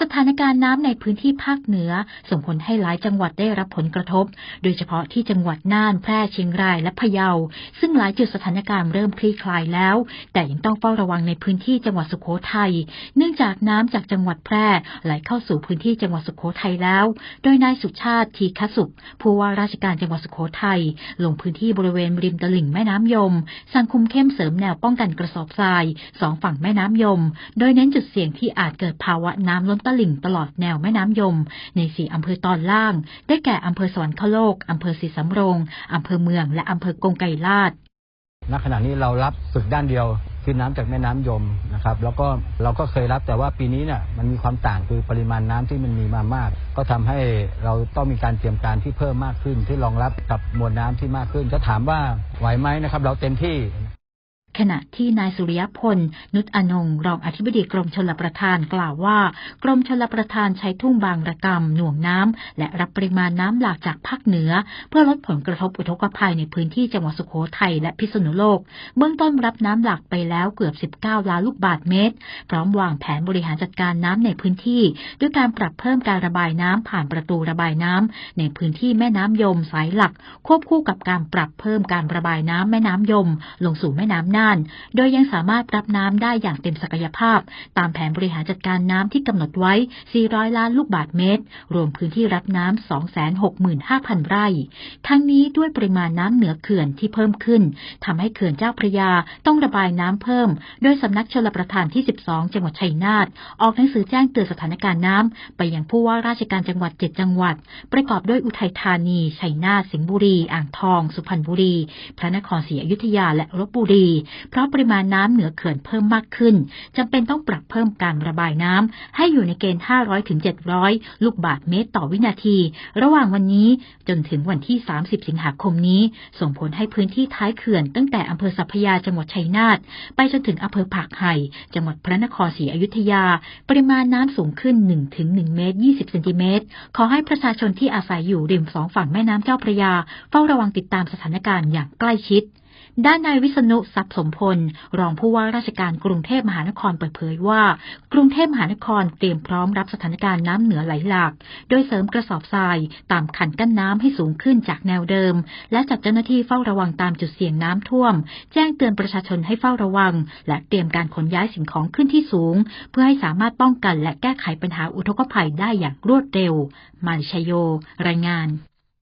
สถานการณ์น้ำในพื้นที่ภาคเหนือ ส่งผลให้หลายจังหวัดได้รับผลกระทบ โดยเฉพาะที่จังหวัดน่าน แพร่เชียงรายและพะเยา ซึ่งหลายจุดสถานการณ์เริ่มคลี่คลายแล้ว แต่ยังต้องเฝ้าระวังในพื้นที่จังหวัดสุโขทัย เนื่องจากน้ำจากจังหวัดแพร่ไหลเข้าสู่พื้นที่จังหวัดสุโขทัยแล้ว โดยนายสุชาติทีคสุข ผู้ว่าราชการจังหวัดสุโขทัยลงพื้นที่บริเวณริมตลิ่งแม่น้ำยม สั่งคุมเข้มเสริมแนวป้องกันกระสอบทรายสองฝั่งแม่น้ำยม โดยเน้นจุดเสี่ยงที่อาจเกิดภาวะน้ำล้นตลิ่งตลอดแนวแม่น้ำยม ในสี่อำเภอตอนล่าง ได้แก่อำเภอสวรรคโลกอำเภอศรีสำโรงอำเภอเมือง และอำเภอกงไกรลาดณขณะนี้เรารับฝึกด้านเดียวคือน้ำจากแม่น้ำยมนะครับ แล้วก็เราก็เคยรับแต่ว่าปีนี้เนี่ยมันมีความต่างคือปริมาณน้ำที่มันมีมามาก ก็ทำให้เราต้องมีการเตรียมการที่เพิ่มมากขึ้น ที่รองรับกับมวลน้ำที่มากขึ้นถ้าถามว่าไหวไหมนะครับ เราเต็มที่ ขณะที่นายสุริยพล นุชอนงรองอธิบดีกรมชลประทานกล่าวว่า กรมชลประทานใช้ทุ่งบางระกำหน่วงน้ำและรับปริมาณน้ำหลากจากภาคเหนือ เพื่อลดผลกระทบอุทกภัยในพื้นที่จังหวัดสุโขทัยและพิษณุโลก เบื้องต้นรับน้ำหลากไปแล้วเกือบ 19 ล้านลูกบาศก์เมตร พร้อมวางแผนบริหารจัดการน้ำในพื้นที่ ด้วยการปรับเพิ่มการระบายน้ำผ่านประตูระบายน้ำในพื้นที่แม่น้ำยมสายหลัก ควบคู่กับการปรับเพิ่มการระบายน้ำแม่น้ำยม ลงสู่แม่น้ำน่านโดยยังสามารถรับน้ำได้อย่างเต็มศักยภาพ ตามแผนบริหารจัดการน้ำที่กำหนดไว้ 400 ล้านลูกบาศก์เมตร รวมพื้นที่รับน้ำ 265,000 ไร่ ทั้งนี้ด้วยปริมาณน้ำเหนือเขื่อนที่เพิ่มขึ้นทำให้เขื่อนเจ้าพระยาต้องระบายน้ำเพิ่ม โดยสำนักชลประทานที่ 12 จังหวัดชัยนาทออกหนังสือแจ้งเตือนสถานการณ์น้ำไปยังผู้ว่าราชการจังหวัด 7 จังหวัด ประกอบด้วยอุทัยธานี ชัยนาท สิงห์บุรี อ่างทอง สุพรรณบุรี พระนครศรีอยุธยา และลบบุรีเพราะปริมาณน้ำเหนือเขื่อนเพิ่มมากขึ้นจำเป็นต้องปรับเพิ่มการระบายน้ำให้อยู่ในเกณฑ์ 500ถึง700 ลูกบาศก์เมตรต่อวินาที ระหว่างวันนี้จนถึงวันที่ 30 สิงหาคมนี้ ส่งผลให้พื้นที่ท้ายเขื่อน ตั้งแต่อำเภอสัพยาจังหวัดชัยนาทไปจนถึงอำเภอผักไห่จังหวัดพระนครศรีอยุธยา ปริมาณน้ำสูงขึ้น1ถึง1เมตร 20 เซนติเมตร ขอให้ประชาชนที่อาศัยอยู่ริมสองฝั่งแม่น้ำเจ้าพระยา เฝ้าระวังติดตามสถานการณ์อย่างใกล้ชิด ด้านนายวิษณุทรัพย์สมพล รองผู้ว่าราชการกรุงเทพมหานครเปิดเผยว่า กรุงเทพมหานครเตรียมพร้อมรับสถานการณ์น้ำเหนือไหลหลาก โดยเสริมกระสอบทรายตามขันกั้นน้ำให้สูงขึ้นจากแนวเดิม และจัดเจ้าหน้าที่เฝ้าระวังตามจุดเสี่ยงน้ำท่วม แจ้งเตือนประชาชนให้เฝ้าระวัง และเตรียมการขนย้ายสิ่งของขึ้นที่สูง เพื่อให้สามารถป้องกันและแก้ไขปัญหาอุทกภัยได้อย่างรวดเร็วมาริชยโย รายงาน